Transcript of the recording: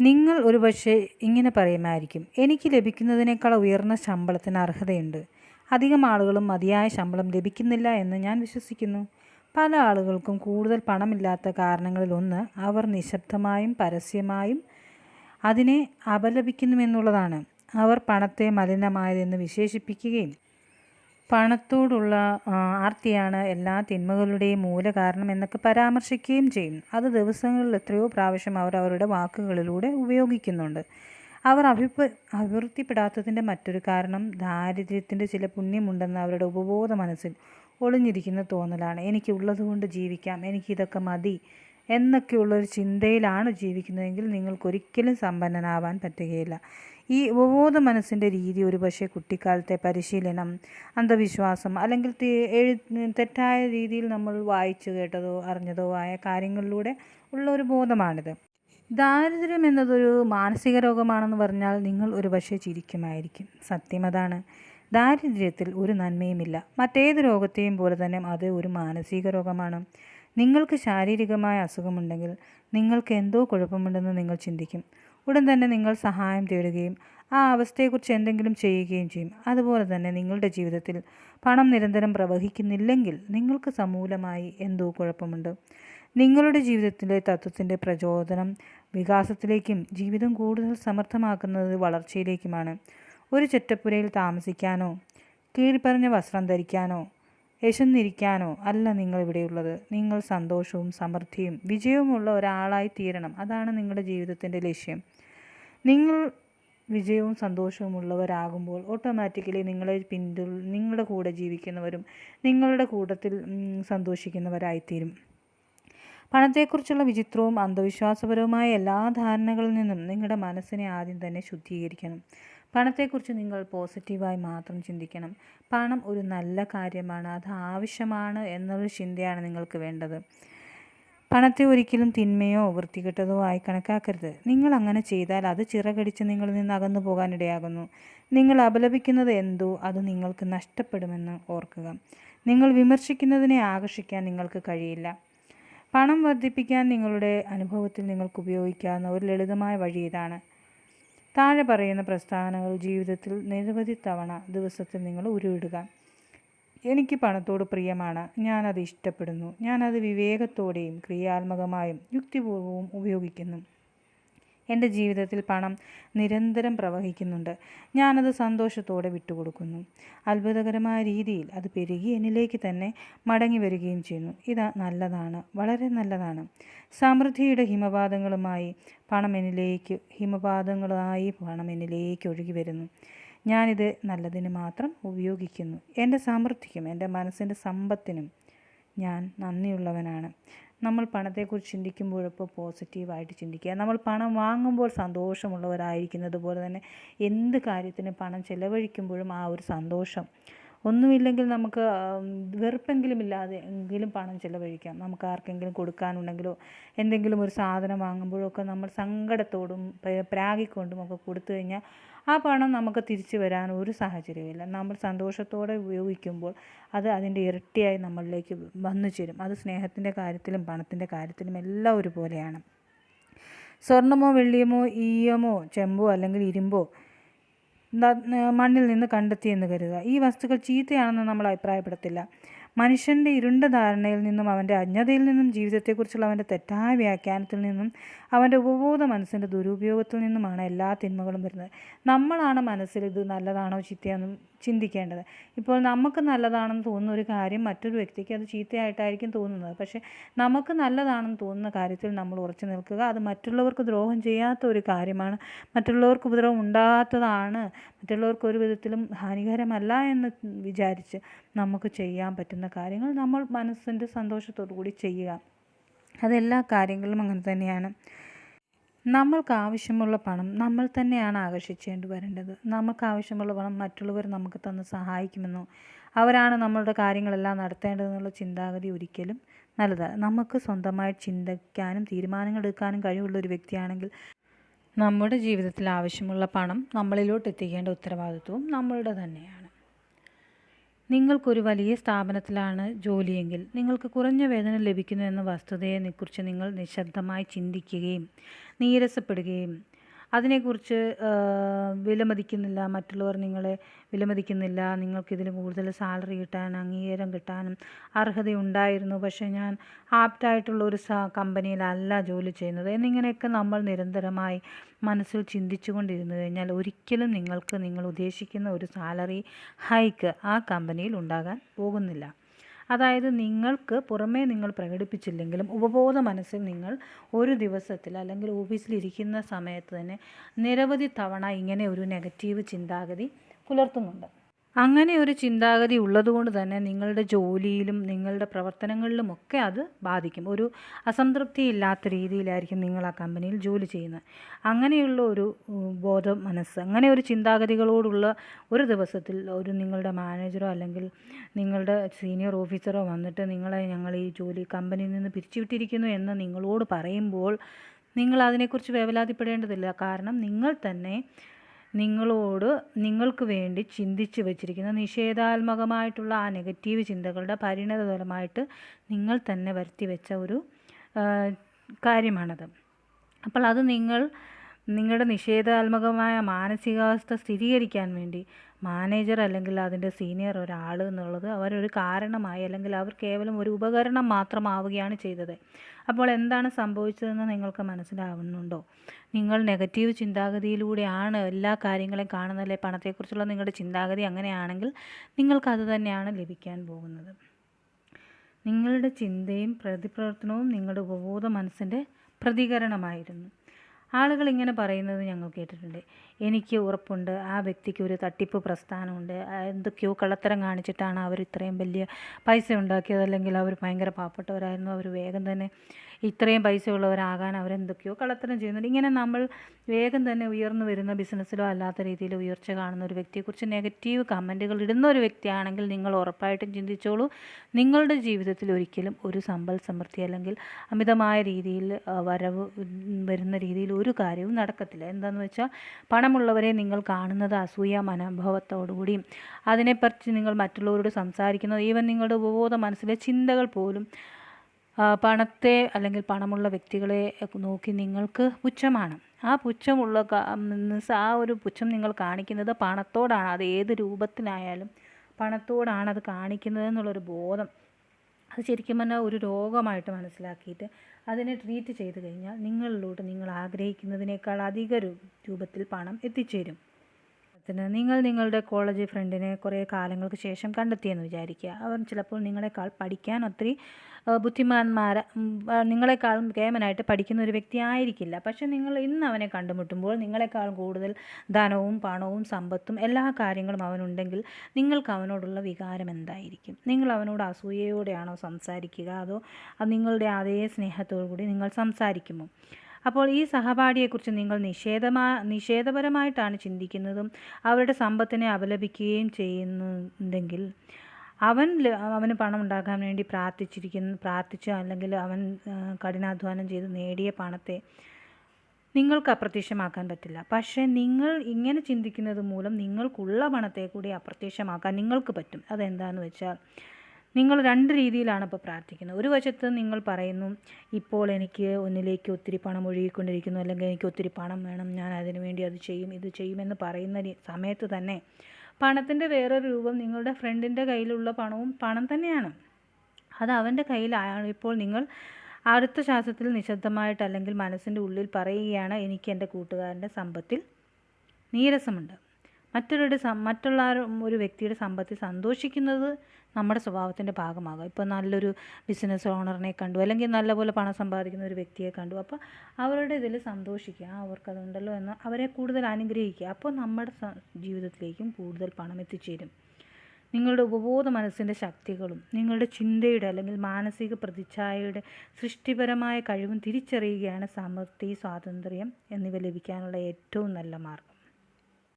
നിങ്ങൾ ഒരുപക്ഷെ ഇങ്ങനെ പറയുമായിരിക്കും എനിക്ക് ലഭിക്കുന്നതിനേക്കാൾ ഉയർന്ന ശമ്പളത്തിന് അർഹതയുണ്ട്. അധികം ആളുകളും മതിയായ ശമ്പളം ലഭിക്കുന്നില്ല എന്ന് ഞാൻ വിശ്വസിക്കുന്നു. പല ആളുകൾക്കും കൂടുതൽ പണമില്ലാത്ത കാരണങ്ങളിലൊന്ന് അവർ നിശബ്ദമായും പരസ്യമായും അതിനെ അപലപിക്കുന്നുവെന്നുള്ളതാണ്. അവർ പണത്തെ മലിനമായതെന്ന് വിശേഷിപ്പിക്കുകയും പണത്തോടുള്ള ആർത്തിയാണ് എല്ലാ തിന്മകളുടെയും മൂല കാരണം എന്നൊക്കെ പരാമർശിക്കുകയും ചെയ്യും. അത് ദിവസങ്ങളിൽ എത്രയോ പ്രാവശ്യം അവർ അവരുടെ വാക്കുകളിലൂടെ ഉപയോഗിക്കുന്നുണ്ട്. അവർ അഭിപ്ര അഭിവൃദ്ധിപ്പെടാത്തതിന്റെ മറ്റൊരു കാരണം ദാരിദ്ര്യത്തിന്റെ ചില പുണ്യമുണ്ടെന്ന് അവരുടെ ഉപബോധ മനസ്സിൽ ഒളിഞ്ഞിരിക്കുന്ന തോന്നലാണ്. എനിക്ക് ഉള്ളതുകൊണ്ട് ജീവിക്കാം എനിക്കിതൊക്കെ മതി എന്നൊക്കെയുള്ളൊരു ചിന്തയിലാണ് ജീവിക്കുന്നതെങ്കിൽ നിങ്ങൾക്കൊരിക്കലും സമ്പന്നനാവാൻ പറ്റുകയില്ല. ഈ ഉപബോധ മനസ്സിന്റെ രീതി ഒരു പക്ഷേ കുട്ടിക്കാലത്തെ പരിശീലനം അന്ധവിശ്വാസം അല്ലെങ്കിൽ തെറ്റായ രീതിയിൽ നമ്മൾ വായിച്ചു കേട്ടതോ അറിഞ്ഞതോ ആയ കാര്യങ്ങളിലൂടെ ഉള്ള ഒരു ബോധമാണിത്. ദാരിദ്ര്യം എന്നതൊരു മാനസിക രോഗമാണെന്ന് പറഞ്ഞാൽ നിങ്ങൾ ഒരു പക്ഷേ ചിരിക്കുമായിരിക്കും. സത്യം അതാണ്. ദാരിദ്ര്യത്തിൽ ഒരു നന്മയുമില്ല. മറ്റേത് രോഗത്തെയും പോലെ തന്നെ അത് ഒരു മാനസിക രോഗമാണ്. നിങ്ങൾക്ക് ശാരീരികമായ അസുഖമുണ്ടെങ്കിൽ നിങ്ങൾക്ക് എന്തോ കുഴപ്പമുണ്ടെന്ന് നിങ്ങൾ ചിന്തിക്കും. ഉടൻ തന്നെ നിങ്ങൾ സഹായം തേടുകയും ആ അവസ്ഥയെക്കുറിച്ച് എന്തെങ്കിലും ചെയ്യുകയും ചെയ്യും. അതുപോലെ തന്നെ നിങ്ങളുടെ ജീവിതത്തിൽ പണം നിരന്തരം പ്രവഹിക്കുന്നില്ലെങ്കിൽ നിങ്ങൾക്ക് സമൂലമായി എന്തോ കുഴപ്പമുണ്ട്. നിങ്ങളുടെ ജീവിതത്തിലെ തത്വത്തിന്റെ പ്രചോദനം വികാസത്തിലേക്കും ജീവിതം കൂടുതൽ സമർത്ഥമാക്കുന്നത് വളർച്ചയിലേക്കുമാണ്. ഒരു ചെറ്റപ്പുരയിൽ താമസിക്കാനോ കീഴ്പറഞ്ഞ വസ്ത്രം ധരിക്കാനോ യശന്നിരിക്കാനോ അല്ല നിങ്ങൾ ഇവിടെയുള്ളത്. നിങ്ങൾ സന്തോഷവും സമൃദ്ധിയും വിജയവുമുള്ള ഒരാളായി തീരണം. അതാണ് നിങ്ങളുടെ ജീവിതത്തിന്റെ ലക്ഷ്യം. നിങ്ങൾ വിജയവും സന്തോഷവും ഉള്ളവരാകുമ്പോൾ ഓട്ടോമാറ്റിക്കലി നിങ്ങളെ പിന്തു നിങ്ങളുടെ കൂടെ ജീവിക്കുന്നവരും നിങ്ങളുടെ കൂട്ടത്തിൽ സന്തോഷിക്കുന്നവരായിത്തീരും. പണത്തെക്കുറിച്ചുള്ള വിചിത്രവും അന്ധവിശ്വാസപരവുമായ എല്ലാ ധാരണകളിൽ നിന്നും നിങ്ങളുടെ മനസ്സിനെ ആദ്യം തന്നെ ശുദ്ധീകരിക്കണം. പണത്തെക്കുറിച്ച് നിങ്ങൾ പോസിറ്റീവായി മാത്രം ചിന്തിക്കണം. പണം ഒരു നല്ല കാര്യമാണ് അത് ആവശ്യമാണ് എന്നൊരു ചിന്തയാണ് നിങ്ങൾക്ക് വേണ്ടത്. പണത്തെ ഒരിക്കലും തിന്മയോ വൃത്തികെട്ടതോ ആയി കണക്കാക്കരുത്. നിങ്ങൾ അങ്ങനെ ചെയ്താൽ അത് ചിറകടിച്ച് നിങ്ങളിൽ നിന്ന് അകന്നു പോകാനിടയാകുന്നു. നിങ്ങൾ അപലപിക്കുന്നത് എന്തോ അത് നിങ്ങൾക്ക് നഷ്ടപ്പെടുമെന്ന് ഓർക്കുക. നിങ്ങൾ വിമർശിക്കുന്നതിനെ ആകർഷിക്കാൻ നിങ്ങൾക്ക് കഴിയില്ല. പണം വർദ്ധിപ്പിക്കാൻ നിങ്ങളുടെ അനുഭവത്തിൽ നിങ്ങൾക്ക് ഉപയോഗിക്കാവുന്ന ഒരു ലളിതമായ വഴി ഇതാണ്. താഴെ പറയുന്ന പ്രസ്താവനകൾ ജീവിതത്തിൽ നിരവധി തവണ ദിവസത്തിൽ നിങ്ങൾ ഉരുവിടുക. എനിക്ക് പണത്തോട് പ്രിയമാണ്. ഞാനത് ഇഷ്ടപ്പെടുന്നു. ഞാനത് വിവേകത്തോടെയും ക്രിയാത്മകമായും യുക്തിപൂർവവും ഉപയോഗിക്കുന്നു. എന്റെ ജീവിതത്തിൽ പണം നിരന്തരം പ്രവഹിക്കുന്നുണ്ട്. ഞാനത് സന്തോഷത്തോടെ വിട്ടുകൊടുക്കുന്നു. അത്ഭുതകരമായ രീതിയിൽ അത് പെരുകി എന്നിലേക്ക് തന്നെ മടങ്ങി വരികയും ചെയ്യുന്നു. ഇത് നല്ലതാണ്. വളരെ നല്ലതാണ്. സമൃദ്ധിയുടെ ഹിമപാതങ്ങളുമായി പണം എന്നിലേക്ക് ഹിമപാതങ്ങളായി പണം എന്നിലേക്ക് ഒഴുകി വരുന്നു. ഞാനിത് നല്ലതിന് മാത്രം ഉപയോഗിക്കുന്നു. എന്റെ സമൃദ്ധിക്കും എന്റെ മനസ്സിന്റെ സമ്പത്തിനും ഞാൻ നന്ദിയുള്ളവനാണ്. നമ്മൾ പണത്തെക്കുറിച്ച് ചിന്തിക്കുമ്പോഴപ്പോൾ പോസിറ്റീവായിട്ട് ചിന്തിക്കുക. നമ്മൾ പണം വാങ്ങുമ്പോൾ സന്തോഷമുള്ളവരായിരിക്കുന്നത് പോലെ തന്നെ എന്ത് കാര്യത്തിന് പണം ചിലവഴിക്കുമ്പോഴും ആ ഒരു സന്തോഷം ഒന്നുമില്ലെങ്കിൽ നമുക്ക് വെറുപ്പെങ്കിലും ഇല്ലാതെ എങ്കിലും പണം ചിലവഴിക്കാം. നമുക്ക് ആർക്കെങ്കിലും കൊടുക്കാനുണ്ടെങ്കിലോ എന്തെങ്കിലും ഒരു സാധനം വാങ്ങുമ്പോഴോ ഒക്കെ നമ്മൾ സങ്കടത്തോടും പ്രാഗിക്കൊണ്ടും ഒക്കെ കൊടുത്തു കഴിഞ്ഞാൽ ആ പണം നമുക്ക് തിരിച്ചു വരാൻ ഒരു സാഹചര്യമില്ല നമ്മൾ സന്തോഷത്തോടെ ഉപയോഗിക്കുമ്പോൾ അത് അതിന്റെ ഇരട്ടിയായി നമ്മളിലേക്ക് വന്നു ചേരും. അത് സ്നേഹത്തിന്റെ കാര്യത്തിലും പണത്തിന്റെ കാര്യത്തിലും എല്ലാം ഒരുപോലെയാണ്. സ്വർണമോ വെള്ളിയമോ ഈയമോ ചെമ്പോ അല്ലെങ്കിൽ ഇരുമ്പോ മണ്ണിൽ നിന്ന് കണ്ടെത്തിയെന്ന് കരുതുക. ഈ വസ്തുക്കൾ ചീത്തയാണെന്ന് നമ്മൾ അഭിപ്രായപ്പെടത്തില്ല. മനുഷ്യന്റെ ഇരുണ്ട ധാരണയിൽ നിന്നും അവന്റെ അജ്ഞതയിൽ നിന്നും ജീവിതത്തെക്കുറിച്ചുള്ള അവന്റെ തെറ്റായ വ്യാഖ്യാനത്തിൽ നിന്നും അവന്റെ ഉപബോധ മനസ്സിന്റെ ദുരുപയോഗത്തിൽ നിന്നുമാണ് എല്ലാ തിന്മകളും വരുന്നത്. നമ്മളാണ് മനസ്സിൽ ഇത് നല്ലതാണോ ചീത്തയാണെന്നും ചിന്തിക്കേണ്ടത്. ഇപ്പോൾ നമുക്ക് നല്ലതാണെന്ന് തോന്നുന്ന ഒരു കാര്യം മറ്റൊരു വ്യക്തിക്ക് അത് ചീത്തയായിട്ടായിരിക്കും തോന്നുന്നത്. പക്ഷേ നമുക്ക് നല്ലതാണെന്ന് തോന്നുന്ന കാര്യത്തിൽ നമ്മൾ ഉറച്ചു നിൽക്കുക. അത് മറ്റുള്ളവർക്ക് ദ്രോഹം ചെയ്യാത്ത ഒരു കാര്യമാണ്. മറ്റുള്ളവർക്ക് ഉപദ്രവം ഉണ്ടാകാത്തതാണ് മറ്റുള്ളവർക്ക് ഒരു വിധത്തിലും ഹാനികരമല്ല എന്ന് വിചാരിച്ച് നമുക്ക് ചെയ്യാൻ പറ്റുന്ന കാര്യങ്ങൾ നമ്മൾ മനസ്സിന്റെ സന്തോഷത്തോടു കൂടി ചെയ്യുക. അതെല്ലാ കാര്യങ്ങളും അങ്ങനെ തന്നെയാണ്. നമ്മൾക്ക് ആവശ്യമുള്ള പണം നമ്മൾ തന്നെയാണ് ആകർഷിച്ചേണ്ടി വരേണ്ടത്. നമുക്ക് ആവശ്യമുള്ള പണം മറ്റുള്ളവർ നമുക്ക് തന്ന് സഹായിക്കുമെന്നോ അവരാണ് നമ്മളുടെ കാര്യങ്ങളെല്ലാം നടത്തേണ്ടതെന്നുള്ള ചിന്താഗതി ഒരിക്കലും നല്ലതാണ് നമുക്ക് സ്വന്തമായി ചിന്തിക്കാനും തീരുമാനങ്ങൾ എടുക്കാനും കഴിവുള്ള ഒരു വ്യക്തിയാണെങ്കിൽ നമ്മുടെ ജീവിതത്തിൽ ആവശ്യമുള്ള പണം നമ്മളിലോട്ട് എത്തിക്കേണ്ട ഉത്തരവാദിത്വവും നമ്മളുടെ തന്നെയാണ്. നിങ്ങൾക്കൊരു വലിയ സ്ഥാപനത്തിലാണ് ജോലിയെങ്കിൽ നിങ്ങൾക്ക് കുറഞ്ഞ വേതനം ലഭിക്കുന്നു എന്ന വസ്തുതയെക്കുറിച്ച് നിങ്ങൾ നിശബ്ദമായി ചിന്തിക്കുകയും നീരസപ്പെടുകയും അതിനെക്കുറിച്ച് വിലമതിക്കുന്നില്ല. മറ്റുള്ളവർ നിങ്ങളെ വിലമതിക്കുന്നില്ല. നിങ്ങൾക്കിതിൽ കൂടുതൽ സാലറി കിട്ടാനും അംഗീകാരം കിട്ടാനും അർഹതയുണ്ടായിരുന്നു. പക്ഷേ ഞാൻ ആപ്റ്റായിട്ടുള്ള ഒരു സ കമ്പനിയിലല്ല ജോലി ചെയ്യുന്നത്. എന്നിങ്ങനെയൊക്കെ നമ്മൾ നിരന്തരമായി മനസ്സിൽ ചിന്തിച്ചു കൊണ്ടിരുന്നു കഴിഞ്ഞാൽ ഒരിക്കലും നിങ്ങൾക്ക് നിങ്ങൾ ഉദ്ദേശിക്കുന്ന ഒരു സാലറി ഹൈക്ക് ആ കമ്പനിയിൽ ഉണ്ടാകാൻ പോകുന്നില്ല. അതായത് നിങ്ങൾക്ക് പുറമേ നിങ്ങൾ പ്രകടിപ്പിച്ചില്ലെങ്കിലും ഉപബോധ മനസ്സിൽ നിങ്ങൾ ഒരു ദിവസത്തിൽ അല്ലെങ്കിൽ ഓഫീസിലിരിക്കുന്ന സമയത്ത് തന്നെ നിരവധി തവണ ഇങ്ങനെ ഒരു നെഗറ്റീവ് ചിന്താഗതി പുലർത്തുന്നുണ്ട്. അങ്ങനെ ഒരു ചിന്താഗതി ഉള്ളതുകൊണ്ട് തന്നെ നിങ്ങളുടെ ജോലിയിലും നിങ്ങളുടെ പ്രവർത്തനങ്ങളിലുമൊക്കെ അത് ബാധിക്കും. ഒരു അസംതൃപ്തി ഇല്ലാത്ത രീതിയിലായിരിക്കും നിങ്ങൾ ആ കമ്പനിയിൽ ജോലി ചെയ്യുന്നത്. അങ്ങനെയുള്ള ഒരു ബോധ മനസ്സ് അങ്ങനെ ഒരു ചിന്താഗതികളോടുള്ള ഒരു ദിവസത്തിൽ ഒരു നിങ്ങളുടെ മാനേജറോ അല്ലെങ്കിൽ നിങ്ങളുടെ സീനിയർ ഓഫീസറോ വന്നിട്ട് നിങ്ങളെ ഞങ്ങൾ ഈ ജോലി കമ്പനിയിൽ നിന്ന് പിരിച്ചുവിട്ടിരിക്കുന്നു എന്ന് നിങ്ങളോട് പറയുമ്പോൾ നിങ്ങൾ അതിനെക്കുറിച്ച് വേവലാതിപ്പെടേണ്ടതില്ല. കാരണം നിങ്ങൾ തന്നെ നിങ്ങളോട് നിങ്ങൾക്ക് വേണ്ടി ചിന്തിച്ച് വച്ചിരിക്കുന്ന നിഷേധാത്മകമായിട്ടുള്ള ആ നെഗറ്റീവ് ചിന്തകളുടെ പരിണതഫലമായിട്ട് നിങ്ങൾ തന്നെ വരുത്തി വെച്ച ഒരു കാര്യമാണത്. അപ്പോൾ അത് നിങ്ങൾ നിങ്ങളുടെ നിഷേധാത്മകമായ മാനസികാവസ്ഥ സ്ഥിരീകരിക്കാൻ വേണ്ടി മാനേജർ അല്ലെങ്കിൽ അതിന്റെ സീനിയർ ഒരാൾ എന്നുള്ളത് അവരൊരു കാരണമായി അല്ലെങ്കിൽ അവർ കേവലം ഒരു ഉപകരണം മാത്രമാവുകയാണ് ചെയ്തത്. അപ്പോൾ എന്താണ് സംഭവിച്ചതെന്ന് നിങ്ങൾക്ക് മനസ്സിലാവുന്നുണ്ടോ? നിങ്ങൾ നെഗറ്റീവ് ചിന്താഗതിയിലൂടെയാണ് എല്ലാ കാര്യങ്ങളെയും കാണുന്നതല്ലേ പണത്തെക്കുറിച്ചുള്ള നിങ്ങളുടെ ചിന്താഗതി അങ്ങനെയാണെങ്കിൽ നിങ്ങൾക്കത് തന്നെയാണ് ലഭിക്കാൻ പോകുന്നത്. നിങ്ങളുടെ ചിന്തയും പ്രതിപ്രവർത്തനവും നിങ്ങളുടെ ഉപബോധ മനസ്സിന്റെ പ്രതികരണമായിരുന്നു. ആളുകൾ ഇങ്ങനെ പറയുന്നത് ഞങ്ങൾ കേട്ടിട്ടുണ്ട്. എനിക്ക് ഉറപ്പുണ്ട്. ആ വ്യക്തിക്ക് ഒരു തട്ടിപ്പ് പ്രസ്ഥാനമുണ്ട്. എന്തൊക്കെയോ കള്ളത്തരം കാണിച്ചിട്ടാണ് അവർ ഇത്രയും വലിയ പൈസ ഉണ്ടാക്കിയത്. അല്ലെങ്കിൽ അവർ ഭയങ്കര പാവപ്പെട്ടവരായിരുന്നു. അവർ വേഗം തന്നെ ഇത്രയും പൈസ ഉള്ളവരാകാൻ അവരെന്തൊക്കെയോ കള്ളത്തരം ചെയ്യുന്നുണ്ട്. ഇങ്ങനെ നമ്മൾ വേഗം തന്നെ ഉയർന്നു വരുന്ന ബിസിനസ്സിലോ അല്ലാത്ത രീതിയിൽ ഉയർച്ച കാണുന്ന ഒരു വ്യക്തിയെക്കുറിച്ച് നെഗറ്റീവ് കമന്റുകൾ ഇടുന്ന ഒരു വ്യക്തിയാണെങ്കിൽ നിങ്ങൾ ഉറപ്പായിട്ടും ചിന്തിച്ചോളൂ. നിങ്ങളുടെ ജീവിതത്തിൽ ഒരിക്കലും ഒരു സമ്പൽ സമൃദ്ധി അല്ലെങ്കിൽ അമിതമായ രീതിയിൽ വരവ് വരുന്ന രീതിയിൽ ഒരു കാര്യവും നടക്കത്തില്ല. എന്താണെന്ന് വെച്ചാൽ പണമുള്ളവരെ നിങ്ങൾ കാണുന്നത് അസൂയ മനോഭാവത്തോടുകൂടിയും അതിനെപ്പറ്റി നിങ്ങൾ മറ്റുള്ളവരോട് സംസാരിക്കുന്നത് ഈവൻ നിങ്ങളുടെ ഉപബോധ മനസ്സിലെ ചിന്തകൾ പോലും പണത്തെ അല്ലെങ്കിൽ പണമുള്ള വ്യക്തികളെ നോക്കി നിങ്ങൾക്ക് പുച്ഛമാണ്. ആ പുച്ഛമുള്ള ആ ഒരു പുച്ഛം നിങ്ങൾ കാണിക്കുന്നത് പണത്തോടാണ്. അത് ഏത് രൂപത്തിലായാലും പണത്തോടാണ് അത് കാണിക്കുന്നത് എന്നുള്ളൊരു ബോധം. അത് ശരിക്കും പറഞ്ഞാൽ ഒരു രോഗമായിട്ട് മനസ്സിലാക്കിയിട്ട് അതിനെ ട്രീറ്റ് ചെയ്ത് കഴിഞ്ഞാൽ നിങ്ങളിലോട്ട് നിങ്ങൾ ആഗ്രഹിക്കുന്നതിനേക്കാൾ അധിക രൂപത്തിൽ പണം എത്തിച്ചേരും. ഉദാഹരണത്തിന് നിങ്ങൾ നിങ്ങളുടെ കോളേജ് ഫ്രണ്ടിനെ കുറേ കാലങ്ങൾക്ക് ശേഷം കണ്ടെത്തിയെന്ന് വിചാരിക്കുക. അവർ ചിലപ്പോൾ നിങ്ങളെക്കാൾ പഠിക്കാൻ ഒത്തിരി ബുദ്ധിമാന്മാർ നിങ്ങളെക്കാളും കേമനായിട്ട് പഠിക്കുന്ന ഒരു വ്യക്തി ആയിരിക്കില്ല. പക്ഷേ നിങ്ങൾ ഇന്ന് അവനെ കണ്ടുമുട്ടുമ്പോൾ നിങ്ങളെക്കാൾ കൂടുതൽ ധനവും പണവും സമ്പത്തും എല്ലാ കാര്യങ്ങളും അവനുണ്ടെങ്കിൽ നിങ്ങൾക്ക് അവനോടുള്ള വികാരം എന്തായിരിക്കും? നിങ്ങൾ അവനോട് അസൂയയോടെയാണോ സംസാരിക്കുക? അതോ നിങ്ങളുടെ അതേ സ്നേഹത്തോടു കൂടി നിങ്ങൾ സംസാരിക്കുമോ? അപ്പോൾ ഈ സഹപാഠിയെക്കുറിച്ച് നിങ്ങൾ നിഷേധമാ നിഷേധപരമായിട്ടാണ് ചിന്തിക്കുന്നതും അവരുടെ സമ്പത്തിനെ അപലപിക്കുകയും ചെയ്യുന്നുണ്ടെങ്കിൽ അവൻ അവന് പണം ഉണ്ടാക്കാൻ വേണ്ടി പ്രാർത്ഥിച്ചിരിക്കുന്ന പ്രാർത്ഥിച്ച് അല്ലെങ്കിൽ അവൻ കഠിനാധ്വാനം ചെയ്ത് നേടിയ പണത്തെ നിങ്ങൾക്ക് അപ്രത്യക്ഷമാക്കാൻ പറ്റില്ല. പക്ഷേ നിങ്ങൾ ഇങ്ങനെ ചിന്തിക്കുന്നത് മൂലം നിങ്ങൾക്കുള്ള പണത്തെ കൂടി അപ്രത്യക്ഷമാക്കാൻ നിങ്ങൾക്ക് പറ്റും. അതെന്താണെന്ന് വെച്ചാൽ നിങ്ങൾ രണ്ട് രീതിയിലാണ് ഇപ്പോൾ പ്രാർത്ഥിക്കുന്നത്. ഒരു വശത്ത് നിങ്ങൾ പറയുന്നു ഇപ്പോൾ എനിക്ക് ഒന്നിലേക്ക് ഒത്തിരി പണം ഒഴുകിക്കൊണ്ടിരിക്കുന്നു അല്ലെങ്കിൽ എനിക്ക് ഒത്തിരി പണം വേണം ഞാൻ അതിനു വേണ്ടി അത് ചെയ്യും ഇത് ചെയ്യുമെന്ന് പറയുന്ന സമയത്ത് തന്നെ പണത്തിന്റെ വേറൊരു രൂപം നിങ്ങളുടെ ഫ്രണ്ടിന്റെ കയ്യിലുള്ള പണവും പണം തന്നെയാണ്. അത് അവന്റെ കയ്യിലാണ്. ഇപ്പോൾ നിങ്ങൾ അടുത്ത ശ്വാസത്തിൽ നിശബ്ദമായിട്ട് അല്ലെങ്കിൽ മനസ്സിന്റെ ഉള്ളിൽ പറയുകയാണ് എനിക്ക് എന്റെ കൂട്ടുകാരന്റെ സമ്പത്തിൽ നീരസമുണ്ട്. മറ്റൊരുടെ മറ്റുള്ള ഒരു വ്യക്തിയുടെ സമ്പത്തിൽ സന്തോഷിക്കുന്നത് നമ്മുടെ സ്വഭാവത്തിന്റെ ഭാഗമാകും. ഇപ്പോൾ നല്ലൊരു ബിസിനസ് ഓണറിനെ കണ്ടു അല്ലെങ്കിൽ നല്ലപോലെ പണം സമ്പാദിക്കുന്ന ഒരു വ്യക്തിയെ കണ്ടു അപ്പോൾ അവരുടെ ഇതിൽ സന്തോഷിക്കുക അവർക്കതുണ്ടല്ലോ എന്ന് അവരെ കൂടുതൽ അനുഗ്രഹിക്കുക. അപ്പോൾ നമ്മുടെ ജീവിതത്തിലേക്കും കൂടുതൽ പണം എത്തിച്ചേരും. നിങ്ങളുടെ ഉപബോധ മനസ്സിന്റെ ശക്തികളും നിങ്ങളുടെ ചിന്തയുടെ അല്ലെങ്കിൽ മാനസിക പ്രതിച്ഛായയുടെ സൃഷ്ടിപരമായ കഴിവും തിരിച്ചറിയുകയാണ് സമൃദ്ധി സ്വാതന്ത്ര്യം എന്നിവ ലഭിക്കാനുള്ള ഏറ്റവും നല്ല മാർഗം.